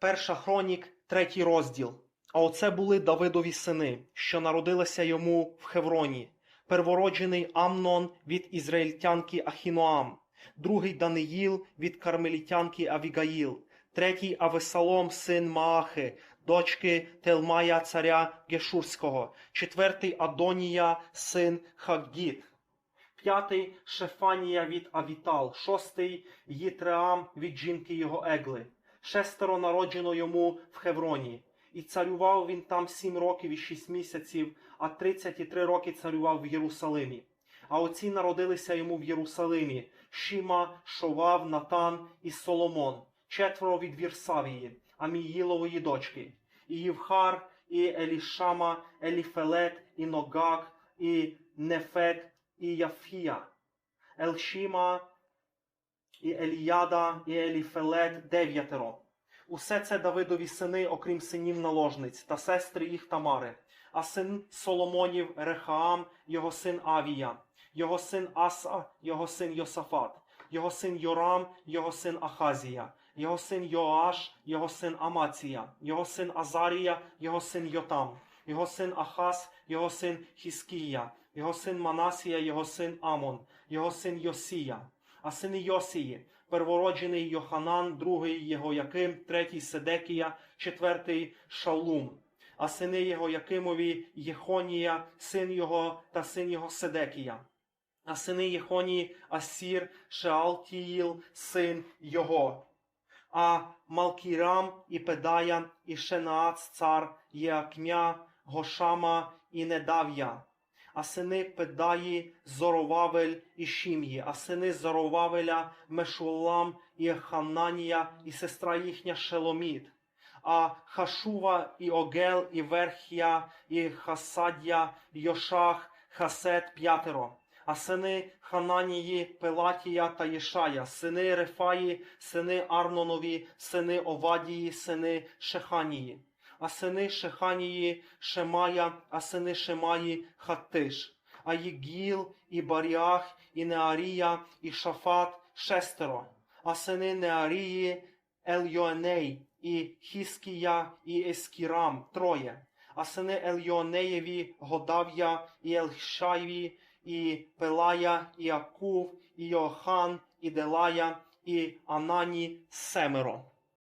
Перша хронік, третій розділ. А оце були Давидові сини, що народилися йому в Хевроні. Первороджений Амнон від ізраїльтянки Ахіноам, другий Даниїл від кармелітянки Авігаїл, третій Авесалом, син Маахи, дочки Телмая царя Гешурського, четвертий Адонія, син Хаггіт, п'ятий Шефанія від Авітал, шостий Їтреам від жінки його Егли, шестеро народжено йому в Хевроні. І царював він там сім років і шість місяців, а тридцять і три роки царював в Єрусалимі. А оці народилися йому в Єрусалимі Шіма, Шовав, Натан і Соломон, четверо від Вірсавії, Аміїлової дочки, і Євхар, і Елішама, Еліфелет, і Ногак, і Нефек, і Яфія, Елшіма, і Еліяда, і Еліфелет дев'ятеро. Усе це Давидові сини, окрім синів наложниць, та сестри їх Тамари, а син Соломонів Рехаам, його син Авія, його син Аса, його син Йосафат, його син Йорам, його син Ахазія, його син Йоаш, його син Амація, його син Азарія, його син Йотам, його син Ахаз, його син Хіскія, його син Манасія, його син Амон, його син Йосія. А сини Йосії, первороджений Йоханан, другий Єгояким, третій Седекія, четвертий Шалум. А сини Єгоякимові Єхонія, син його та син його Седекія. А сини Єхонії Асір, Шеалтіїл, син його. А Малкірам і Педая, і Шенаац цар Єакмя, Гошама і Недав'я. А сини Педаї, Зоровавель і Шім'ї, а сини Зоровавеля, Мешулам і Хананія, і сестра їхня Шеломіт, а Хашува і Огел, і Верхія, і Хасадія, Йошах, Хасет п'ятеро. А сини Хананії, Пелатія та Єшая, сини Рефаї, сини Арнонові, сини Овадії, сини Шеханії а сини Шеханії Шемая, а сини Шемаї Хаттиш, а Єгіл, і Баріах, і Неарія, і Шафат шестеро, а сини Неарії Ельйоеней, і Хіскія, і Ескірам троє, а сини Ельйоенеєві Годав'я, і Елшаєві, і Пелая, і Акув, і Йохан, і Делая, і Анані семеро.